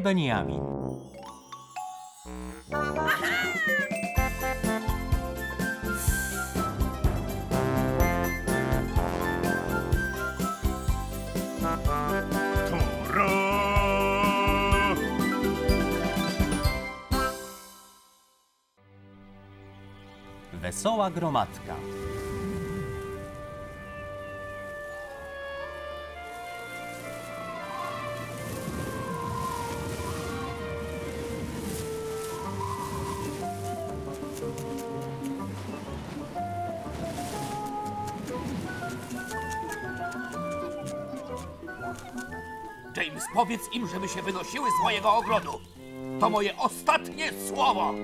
Beniamin. Wesoła gromadka. Powiedz im, żeby się wynosiły z mojego ogrodu. To moje ostatnie słowo.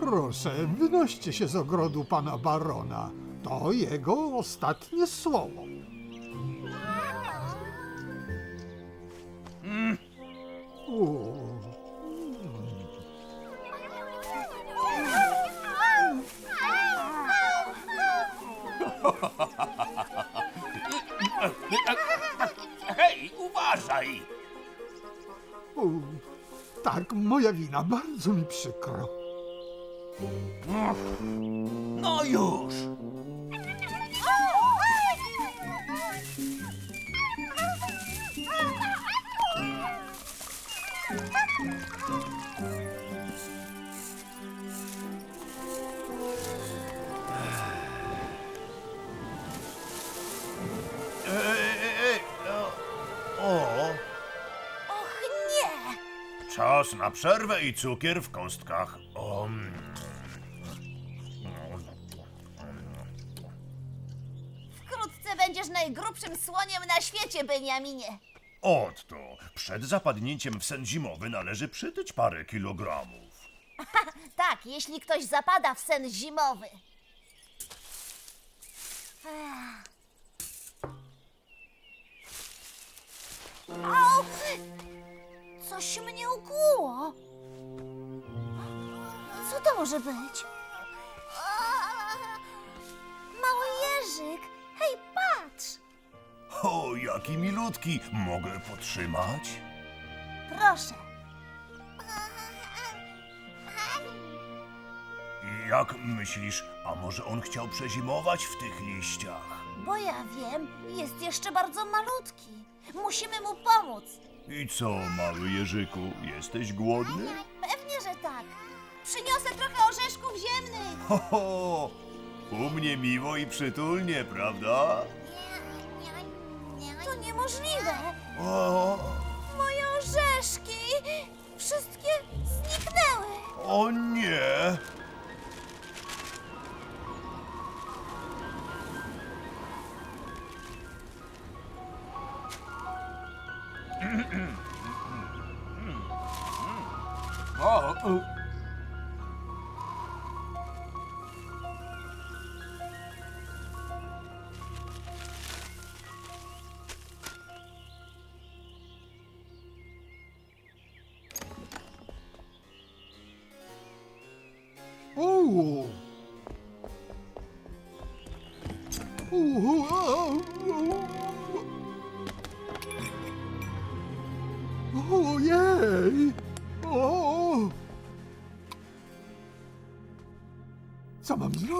Proszę, wynoście się z ogrodu pana barona. To jego ostatnie słowo. U, Hej, uważaj! tak, moja wina, bardzo mi przykro. No już! Och nie! czas na przerwę i cukier w kostkach. O, mm. Wkrótce będziesz najgrubszym słoniem na świecie, Beniaminie. Otto, przed zapadnięciem w sen zimowy należy przytyć parę kilogramów. Tak, jeśli ktoś zapada w sen zimowy. Ech. Au! Coś mnie ukuło. Co to może być? Mały jeżyk. Hej, patrz! O, jaki milutki, mogę potrzymać? Proszę. Jak myślisz, a może on chciał przezimować w tych liściach? Bo ja wiem, jest jeszcze bardzo malutki. Musimy mu pomóc. I co, mały Jerzyku, jesteś głodny? Pewnie, że tak. Przyniosę trochę orzeszków ziemnych. Ho, ho! U mnie miło i przytulnie, prawda? To niemożliwe. O, Moje orzeszki wszystkie zniknęły. o nie! O, u, U. U, a,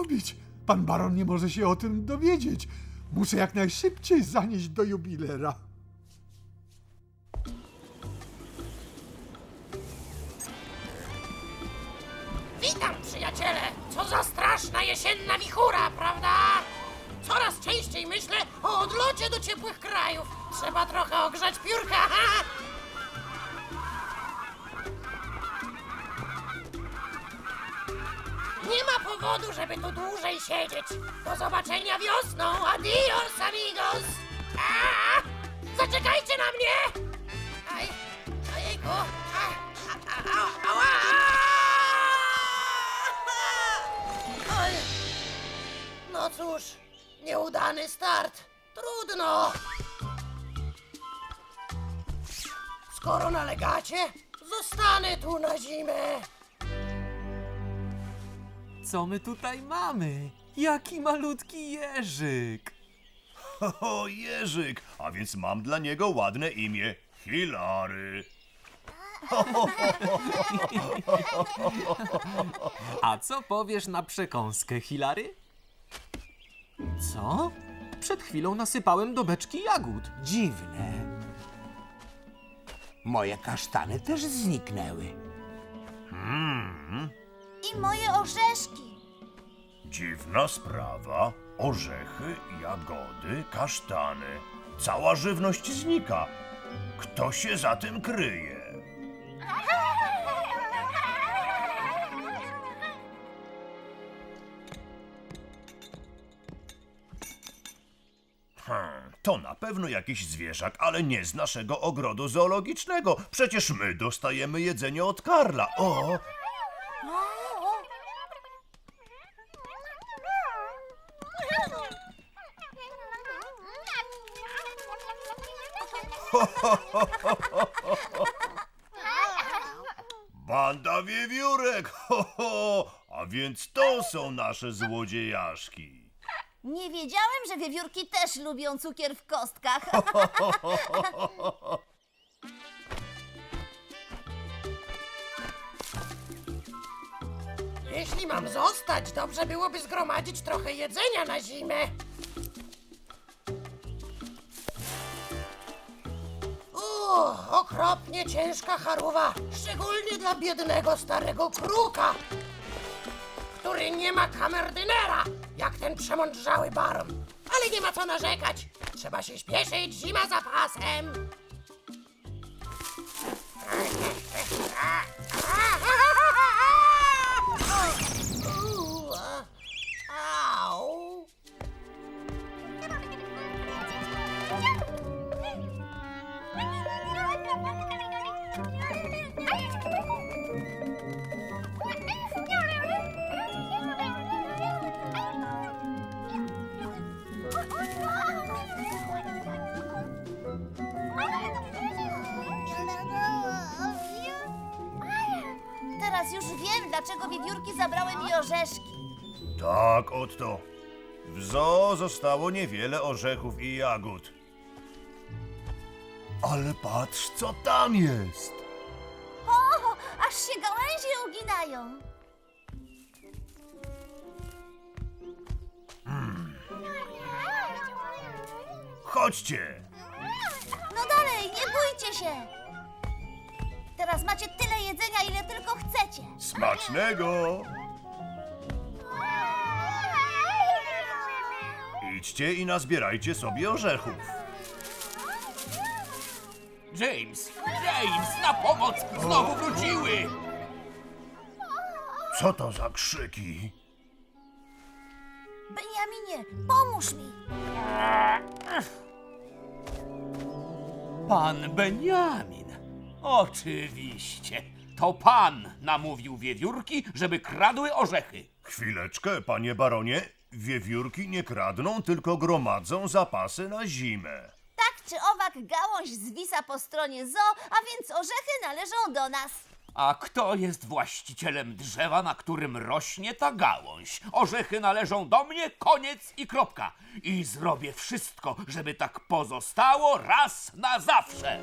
zrobić? Pan baron nie może się o tym dowiedzieć. Muszę jak najszybciej zanieść do jubilera. Witam, przyjaciele! Co za straszna jesienna wichura, prawda? Coraz częściej myślę o odlocie do ciepłych krajów. Trzeba trochę ogrzać piórka, powodu, żeby tu dłużej siedzieć. Do zobaczenia wiosną. Adios, amigos. A, zaczekajcie na mnie. Aj, ojejku. Ała. No cóż, nieudany start. Trudno. Skoro nalegacie, zostanę tu na zimę. Co my tutaj mamy? Jaki malutki jeżyk! O, Jerzyk, a więc mam dla niego ładne imię. Hilary. A co powiesz na przekąskę, Hilary? Co? Przed chwilą nasypałem do beczki jagód. Dziwne. Moje kasztany też zniknęły. I moje orzeszki. Dziwna sprawa. Orzechy, jagody, kasztany. Cała żywność znika. Kto się za tym kryje? Hmm, to na pewno jakiś zwierzak, ale nie z naszego ogrodu zoologicznego. Przecież my dostajemy jedzenie od Karla. O, banda wiewiórek! Ho, ho! A więc to są nasze złodziejaszki. Nie wiedziałem, że wiewiórki też lubią cukier w kostkach. Jeśli mam zostać, dobrze byłoby zgromadzić trochę jedzenia na zimę. Uuu, okropnie ciężka charuwa, szczególnie dla biednego starego kruka, który nie ma kamerdynera, jak ten przemądrzały baron. Ale nie ma co narzekać, trzeba się śpieszyć, zima za pasem. Zabrały mi orzeszki. Tak, Otto. W zoo zostało niewiele orzechów i jagód. Ale patrz, co tam jest. O, aż się gałęzie uginają. Chodźcie. No dalej, nie bójcie się. Teraz macie tyle jedzenia, ile tylko chcecie. Smacznego. Idźcie i nazbierajcie sobie orzechów. James, James, na pomoc! Znowu wróciły! Co to za krzyki? Beniaminie, pomóż mi. Pan Beniamin. Oczywiście. To pan namówił wiewiórki, żeby kradły orzechy. Chwileczkę, panie baronie. Wiewiórki nie kradną, tylko gromadzą zapasy na zimę. Tak czy owak gałąź zwisa po stronie zoo, a więc orzechy należą do nas. A kto jest właścicielem drzewa, na którym rośnie ta gałąź? Orzechy należą do mnie, koniec i kropka. I zrobię wszystko, żeby tak pozostało raz na zawsze.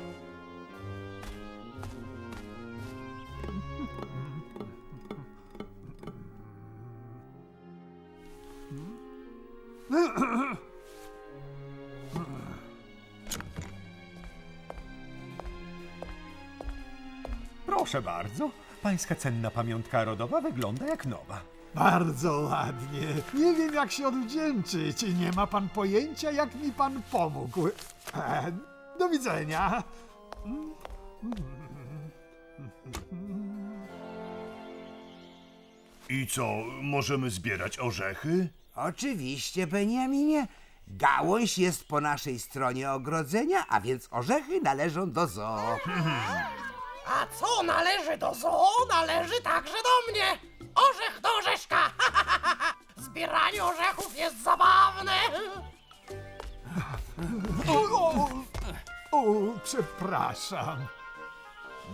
Proszę bardzo, pańska cenna pamiątka rodowa wygląda jak nowa. Bardzo ładnie. Nie wiem, jak się odwdzięczyć. Nie ma pan pojęcia, jak mi pan pomógł. E, do widzenia. I co, możemy zbierać orzechy? Oczywiście, Beniaminie. Gałąź jest po naszej stronie ogrodzenia, a więc orzechy należą do zoo. A co należy do zoo, należy także do mnie. Orzech do orzeszka. Zbieranie orzechów jest zabawne. O, o, przepraszam.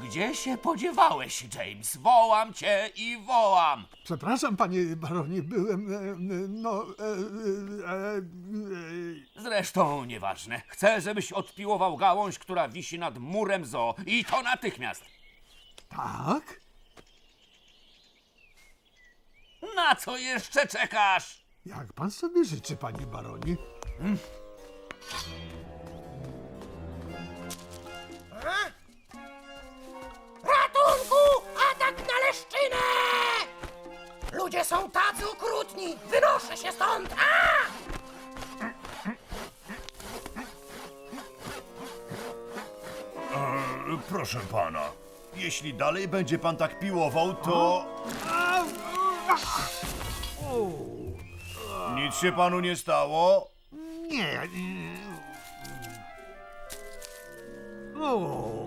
Gdzie się podziewałeś, James? Wołam cię i wołam. Przepraszam, panie baronie, byłem, e, e, no, e, e, e, Zresztą nieważne. Chcę, żebyś odpiłował gałąź, która wisi nad murem zoo. I to natychmiast. tak? Na co jeszcze czekasz? Jak pan sobie życzy, panie baronie? Ludzie są tacy okrutni! Wynoszę się stąd! A! Proszę pana, jeśli dalej będzie pan tak piłował, to... Nic się panu nie stało? Nie. O.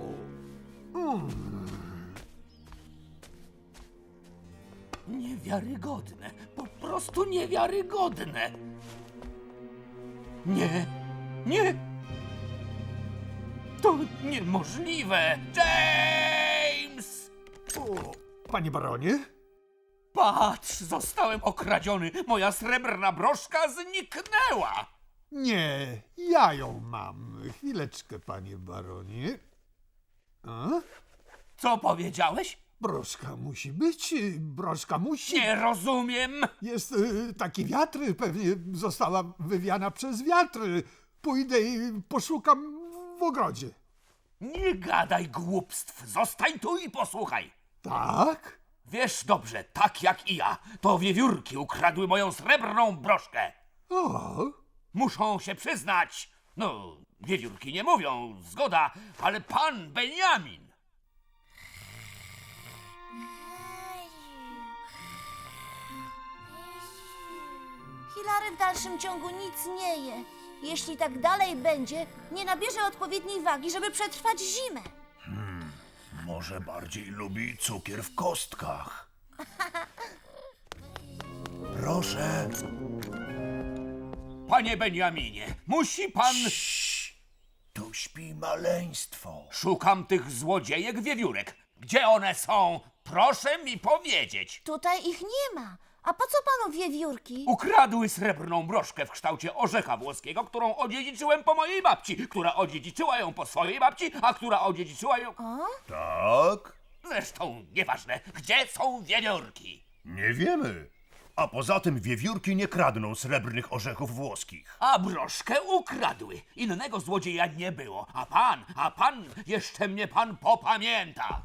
Niewiarygodne. Po prostu niewiarygodne. Nie. Nie. To niemożliwe. James! o. Panie baronie? Patrz, zostałem okradziony. Moja srebrna broszka zniknęła. Nie, ja ją mam. Chwileczkę, panie baronie. A? Co powiedziałeś? Broszka musi być, broszka musi. Nie rozumiem. Jest y, taki wiatr, pewnie została wywiana przez wiatr. Pójdę i poszukam w ogrodzie. Nie gadaj głupstw. Zostań tu i posłuchaj. Tak? Wiesz dobrze, tak jak i ja, to wiewiórki ukradły moją srebrną broszkę. O, Muszą się przyznać. No, wiewiórki nie mówią, zgoda, ale pan Benjamin. Hilary w dalszym ciągu nic nie je. Jeśli tak dalej będzie, nie nabierze odpowiedniej wagi, żeby przetrwać zimę. Może bardziej lubi cukier w kostkach. Proszę. Panie Benjaminie, musi pan. Tu śpi maleństwo. Szukam tych złodziejek wiewiórek. Gdzie one są? Proszę mi powiedzieć. Tutaj ich nie ma. A po co panu wiewiórki? Ukradły srebrną broszkę w kształcie orzecha włoskiego, którą odziedziczyłem po mojej babci, która odziedziczyła ją po swojej babci, a która odziedziczyła ją. Tak? Zresztą nieważne, gdzie są wiewiórki. Nie wiemy. A poza tym wiewiórki nie kradną srebrnych orzechów włoskich. A broszkę ukradły. Innego złodzieja nie było. A pan, a pan, jeszcze mnie pan popamięta.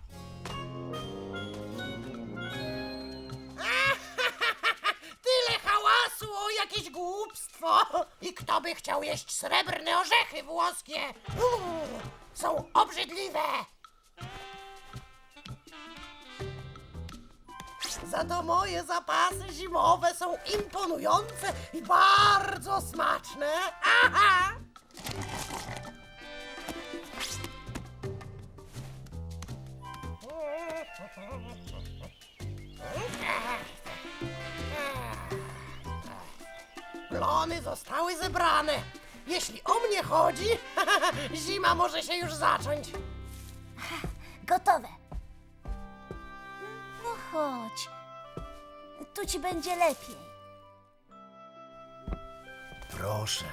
Hałasu o jakieś głupstwo! I kto by chciał jeść srebrne orzechy włoskie? Uuu, są obrzydliwe! Za to moje zapasy zimowe są imponujące i bardzo smaczne. Aha! Plony zostały zebrane. Jeśli o mnie chodzi, zima może się już zacząć. Gotowe. No chodź. Tu ci będzie lepiej. Proszę.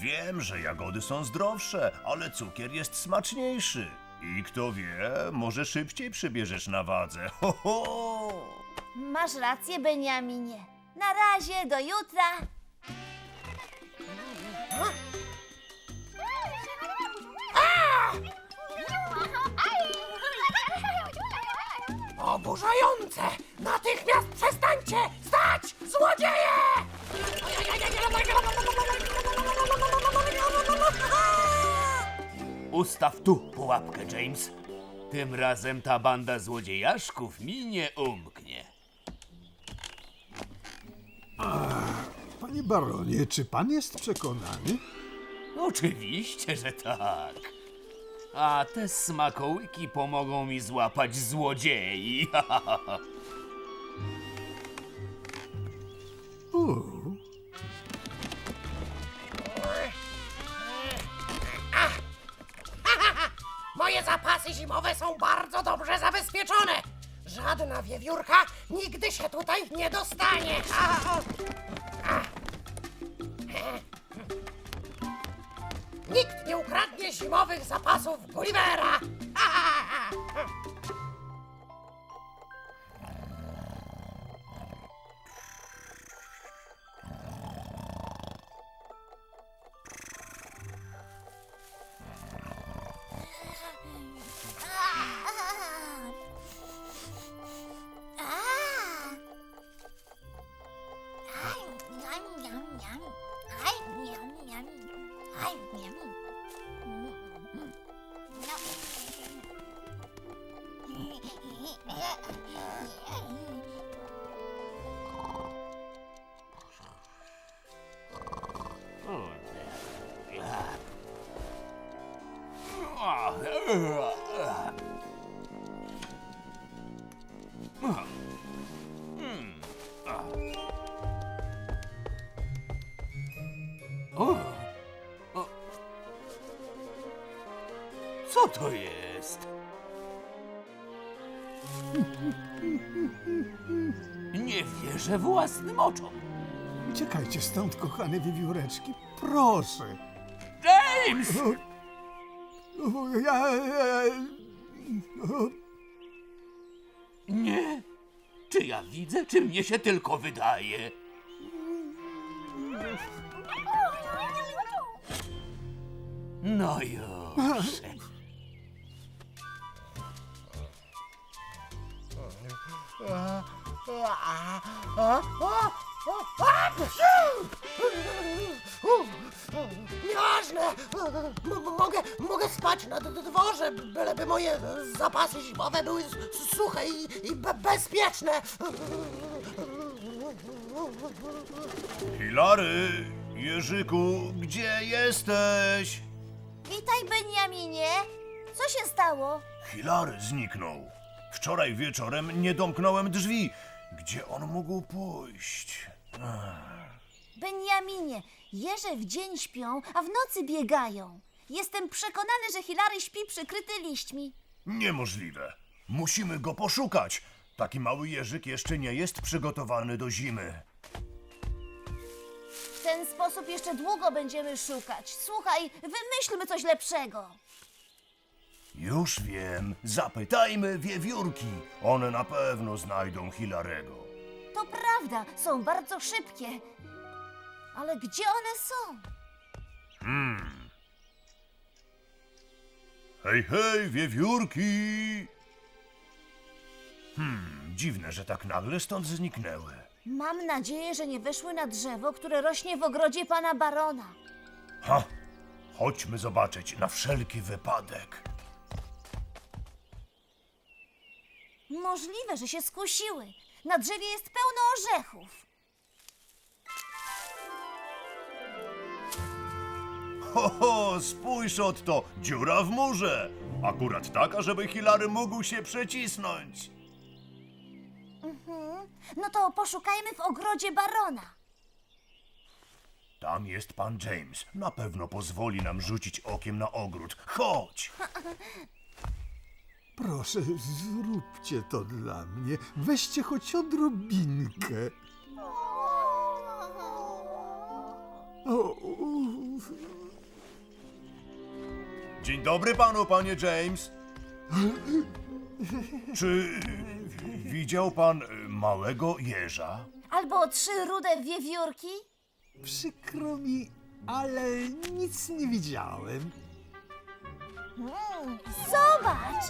Wiem, że jagody są zdrowsze, ale cukier jest smaczniejszy. I kto wie, może szybciej przybierzesz na wadze. Ho, ho! Masz rację, Beniaminie. Na razie, do jutra. Oburzające! Natychmiast przestańcie stać, złodzieje! Ustaw tu pułapkę, James. Tym razem ta banda złodziejaszków mi nie umknie. Panie baronie, czy pan jest przekonany? Oczywiście, że tak. A te smakołyki pomogą mi złapać złodziei. Moje zapasy zimowe są bardzo dobrze zabezpieczone. Żadna wiewiórka nigdy się tutaj nie dostanie. A, a, Nikt nie ukradnie zimowych zapasów Gullivera. Co to jest? Wierzę własnym oczom. Uciekajcie stąd, kochane wiewióreczki. Proszę. James! O, Ja... ja o, Nie. Czy ja widzę, czy mnie się tylko wydaje? No już. Nieważne! M- mogę, mogę spać na d- dworze, byleby moje zapasy zimowe były s- suche i, i be- bezpieczne. Hilary, Jerzyku, gdzie jesteś? Witaj, Beniaminie. Co się stało? Hilary zniknął. Wczoraj wieczorem nie domknąłem drzwi. Gdzie on mógł pójść? Beniaminie, jeże w dzień śpią, a w nocy biegają. Jestem przekonany, że Hilary śpi przykryty liśćmi. Niemożliwe. Musimy go poszukać. Taki mały jeżyk jeszcze nie jest przygotowany do zimy. W ten sposób jeszcze długo będziemy szukać. Słuchaj, wymyślmy coś lepszego. Już wiem. Zapytajmy wiewiórki. One na pewno znajdą Hilarego. To prawda, są bardzo szybkie. Ale gdzie one są? Hej, hej, wiewiórki! Hmm, dziwne, że tak nagle stąd zniknęły. Mam nadzieję, że nie wyszły na drzewo, które rośnie w ogrodzie pana barona. Ha! Chodźmy zobaczyć na wszelki wypadek. Możliwe, że się skusiły. Na drzewie jest pełno orzechów. Ho, ho, spójrz od to, dziura w murze. Akurat taka, żeby Hilary mógł się przecisnąć. No to poszukajmy w ogrodzie barona. Tam jest pan James. Na pewno pozwoli nam rzucić okiem na ogród. Chodź! proszę, zróbcie to dla mnie. Weźcie choć odrobinkę. O. Dzień dobry panu, panie James. Czy widział pan małego jeża? Albo trzy rude wiewiórki? Przykro mi, ale nic nie widziałem. Zobacz!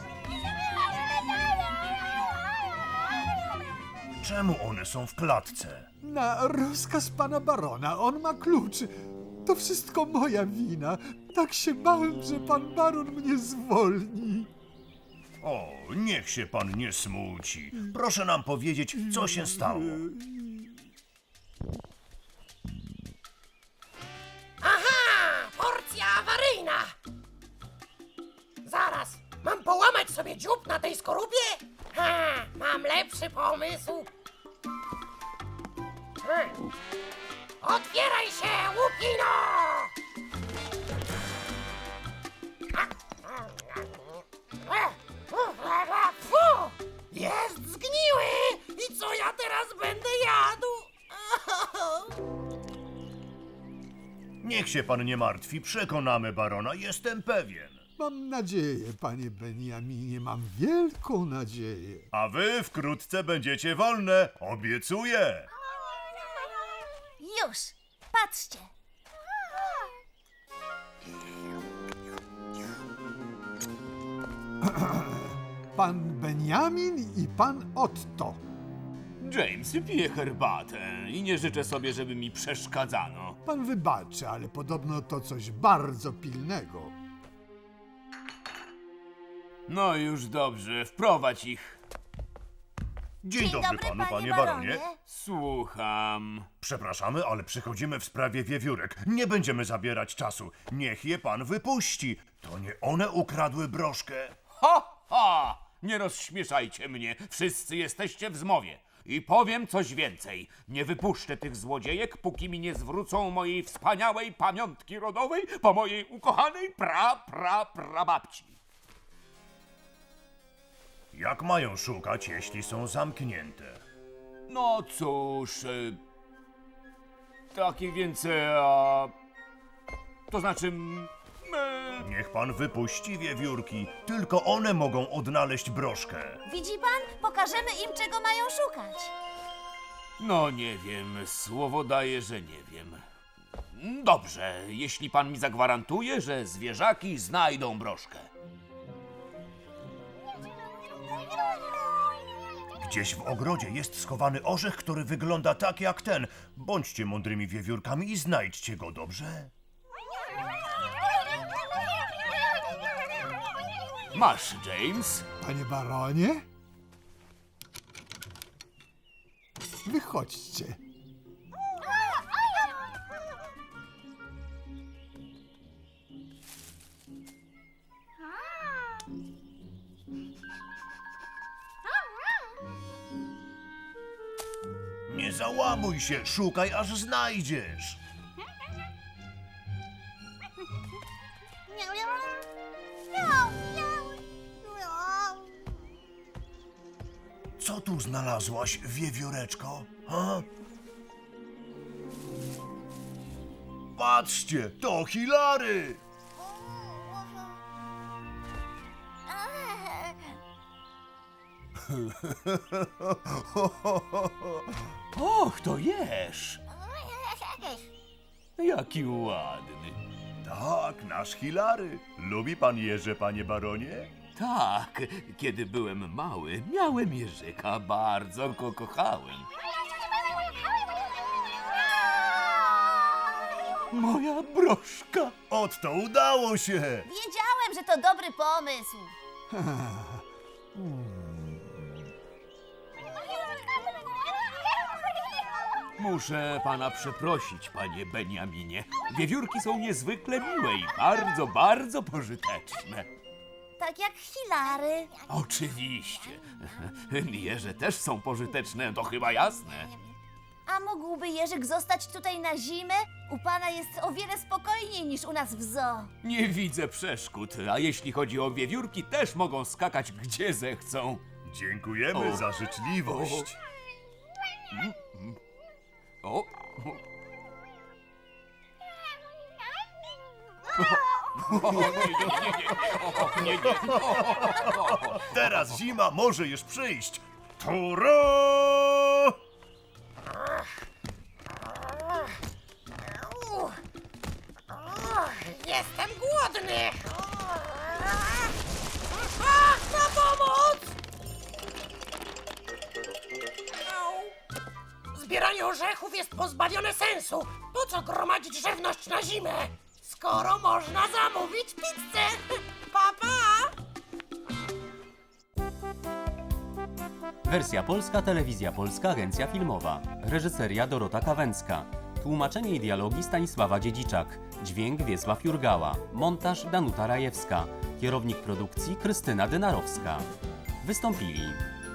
Czemu one są w klatce? Na rozkaz pana barona, on ma klucz. To wszystko moja wina. Tak się bałem, że pan baron mnie zwolni. O, niech się pan nie smuci. Proszę nam powiedzieć, co się stało. Aha! Porcja awaryjna! Zaraz, mam połamać sobie dziób na tej skorupie? Ha, mam lepszy pomysł. Otwieraj się, łupino! Jest zgniły! I co ja teraz będę jadł? Niech się pan nie martwi, przekonamy barona, jestem pewien. Mam nadzieję, panie Beniaminie, mam wielką nadzieję. A wy wkrótce będziecie wolne, obiecuję. Już! Patrzcie! Pan Beniamin i pan Otto. James pije herbatę i nie życzę sobie, żeby mi przeszkadzano. Pan wybaczy, ale podobno to coś bardzo pilnego. No już dobrze, wprowadź ich. Dzień, dobry, panu, panie baronie. Słucham. Przepraszamy, ale przychodzimy w sprawie wiewiórek. Nie będziemy zabierać czasu. Niech je pan wypuści. To nie one ukradły broszkę. Ha, ha! Nie rozśmieszajcie mnie. Wszyscy jesteście w zmowie. I powiem coś więcej. Nie wypuszczę tych złodziejek, póki mi nie zwrócą mojej wspaniałej pamiątki rodowej po mojej ukochanej pra, pra, prababci. Jak mają szukać, jeśli są zamknięte? No cóż... y, Takie więc... e, a, To znaczy... mm, e, Niech pan wypuści wiewiórki. Tylko one mogą odnaleźć broszkę. Widzi pan? Pokażemy im, czego mają szukać. No nie wiem, słowo daję, że nie wiem. Dobrze, jeśli pan mi zagwarantuje, że zwierzaki znajdą broszkę. Gdzieś w ogrodzie jest schowany orzech, który wygląda tak jak ten. Bądźcie mądrymi wiewiórkami i znajdźcie go, dobrze? Masz, James. Panie baronie? Wychodźcie. Załamuj się, szukaj aż znajdziesz. Co tu znalazłaś, wiewióreczko? Ha? Patrzcie, to Hilary! Och, to jesz. Jaki ładny. Tak, nasz Hilary. Lubi pan jeże, panie baronie? Tak, kiedy byłem mały, miałem jeżyka, bardzo go kochałem. Moja broszka. Ot to udało się! Wiedziałem, że to dobry pomysł. Muszę pana przeprosić, panie Beniaminie. Wiewiórki są niezwykle miłe i bardzo, bardzo pożyteczne. Tak jak Hilary. Oczywiście. Jeże też są pożyteczne, to chyba jasne. A mógłby Jerzyk zostać tutaj na zimę? U pana jest o wiele spokojniej niż u nas w zoo. Nie widzę przeszkód, a jeśli chodzi o wiewiórki, też mogą skakać gdzie zechcą. Dziękujemy O. za życzliwość. O! Nie, nie. Teraz zima może już przyjść. Turo! Wersja polska, telewizja polska, agencja filmowa. Reżyseria Dorota Kawęcka. Tłumaczenie i dialogi Stanisława Dziedziczak. Dźwięk Wiesław Jurgała. Montaż Danuta Rajewska. Kierownik produkcji Krystyna Dynarowska. Wystąpili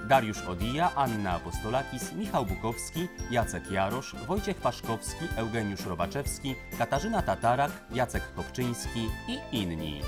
Dariusz Odija, Anna Apostolakis, Michał Bukowski, Jacek Jarosz, Wojciech Paszkowski, Eugeniusz Robaczewski, Katarzyna Tatarak, Jacek Kopczyński i inni.